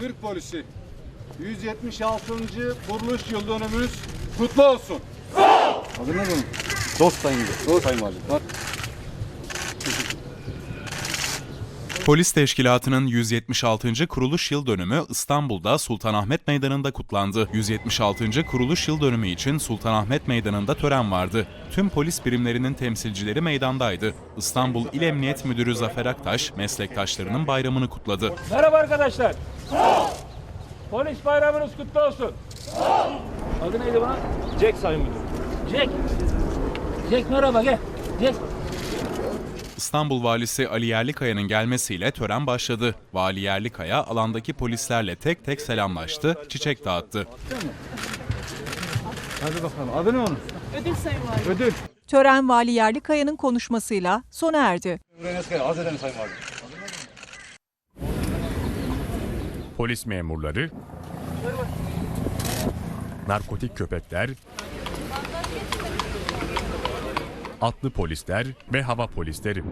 Türk polisi 176. kuruluş yıl dönümümüz kutlu olsun. Adı ne bunun? Dost Sayın. Dost Sayın Valim. Bak. Polis Teşkilatı'nın 176. kuruluş yıl dönümü İstanbul'da Sultanahmet Meydanı'nda kutlandı. 176. kuruluş yıl dönümü için Sultanahmet Meydanı'nda tören vardı. Tüm polis birimlerinin temsilcileri meydandaydı. İstanbul İl Emniyet Müdürü Zafer Aktaş, meslektaşlarının bayramını kutladı. Merhaba arkadaşlar. Polis bayramınız kutlu olsun. Adı neydi bana? Jack Sayın Müdür. Jack. Jack merhaba gel. Jack. İstanbul Valisi Ali Yerlikaya'nın gelmesiyle tören başladı. Vali Yerlikaya alandaki polislerle tek tek selamlaştı, çiçek dağıttı. Hadi bakalım. Adı ne onun? Ödül Sayın Valim. Ödül. Tören Vali Yerlikaya'nın konuşmasıyla sona erdi. Sayın Valim. Polis memurları, narkotik köpekler, atlı polisler ve hava polisleri.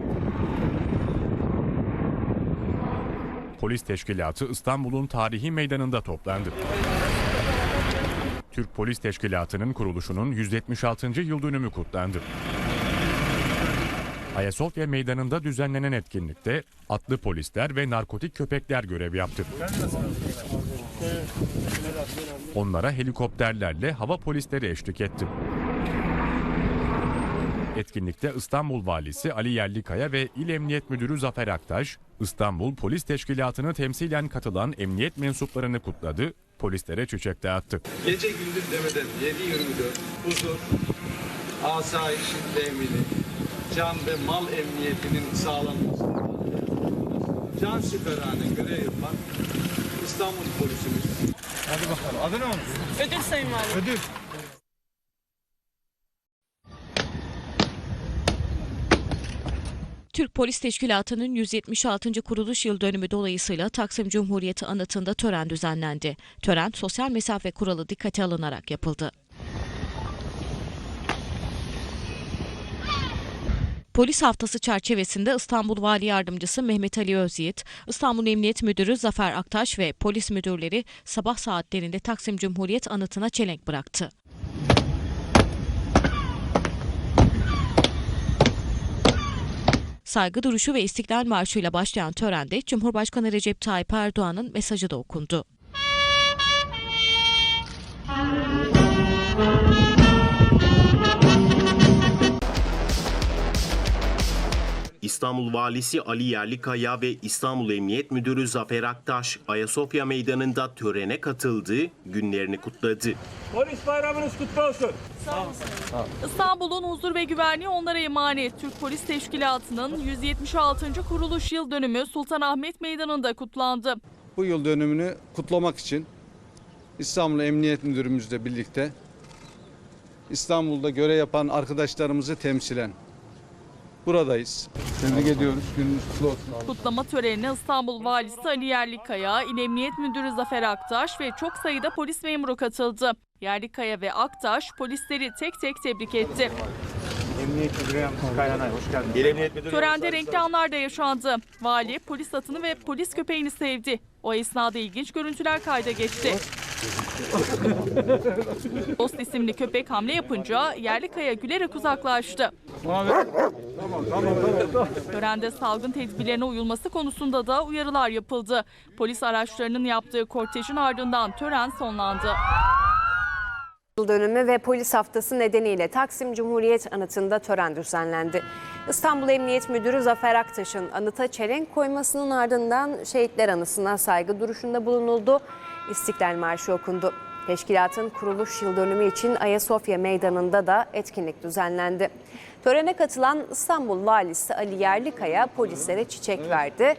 Polis Teşkilatı İstanbul'un tarihi meydanında toplandı. Türk Polis Teşkilatı'nın kuruluşunun 176. yıl dönümü kutlandı. Ayasofya Meydanı'nda düzenlenen etkinlikte atlı polisler ve narkotik köpekler görev yaptı. Onlara helikopterlerle hava polisleri eşlik etti. Etkinlikte İstanbul Valisi Ali Yerlikaya ve İl Emniyet Müdürü Zafer Aktaş, İstanbul Polis Teşkilatı'nı temsilen katılan emniyet mensuplarını kutladı, polislere çiçek dağıttı. Gece gündüz demeden 7-24 huzur, asayişin temini, can ve mal emniyetinin sağlanması, can siperhane görev yapan İstanbul polisimiz. Hadi bakalım. Adı ne onun? Ödül Sayın Valim. Ödül. Türk Polis Teşkilatı'nın 176. kuruluş yıl dönümü dolayısıyla Taksim Cumhuriyeti anıtında tören düzenlendi. Tören sosyal mesafe kuralı dikkate alınarak yapıldı. Polis haftası çerçevesinde İstanbul Vali Yardımcısı Mehmet Ali Özyiğit, İstanbul Emniyet Müdürü Zafer Aktaş ve polis müdürleri sabah saatlerinde Taksim Cumhuriyet anıtına çelenk bıraktı. Saygı duruşu ve İstiklal Marşı ile başlayan törende Cumhurbaşkanı Recep Tayyip Erdoğan'ın mesajı da okundu. İstanbul Valisi Ali Yerlikaya ve İstanbul Emniyet Müdürü Zafer Aktaş Ayasofya Meydanı'nda törene katıldı, günlerini kutladı. Polis bayramınız kutlu olsun. İstanbul'un huzur ve güvenliği onlara emanet. Türk Polis Teşkilatı'nın 176. kuruluş yıl dönümü Sultanahmet Meydanı'nda kutlandı. Bu yıl dönümünü kutlamak için İstanbul Emniyet Müdürümüzle birlikte İstanbul'da görev yapan arkadaşlarımızı temsilen buradayız. Tebrik ediyoruz. Gününüz kutlu olsun. Kutlama törenine İstanbul Valisi Ali Yerlikaya, İl Emniyet Müdürü Zafer Aktaş ve çok sayıda polis memuru katıldı. Yerlikaya ve Aktaş polisleri tek tek tebrik etti. Törende renkli anlar da yaşandı. Vali polis atını ve polis köpeğini sevdi. O esnada ilginç görüntüler kayda geçti. Dost isimli köpek hamle yapınca Yerlikaya gülerek uzaklaştı. Törende salgın tedbirlerine uyulması konusunda da uyarılar yapıldı. Polis araçlarının yaptığı kortejin ardından tören sonlandı. Yıl dönümü ve polis haftası nedeniyle Taksim Cumhuriyet Anıtı'nda tören düzenlendi. İstanbul Emniyet Müdürü Zafer Aktaş'ın anıta çelenk koymasının ardından şehitler anısına saygı duruşunda bulunuldu. İstiklal Marşı okundu. Teşkilatın kuruluş yıl dönümü için Ayasofya Meydanı'nda da etkinlik düzenlendi. Törene katılan İstanbul Valisi Ali Yerlikaya polislere çiçek verdi.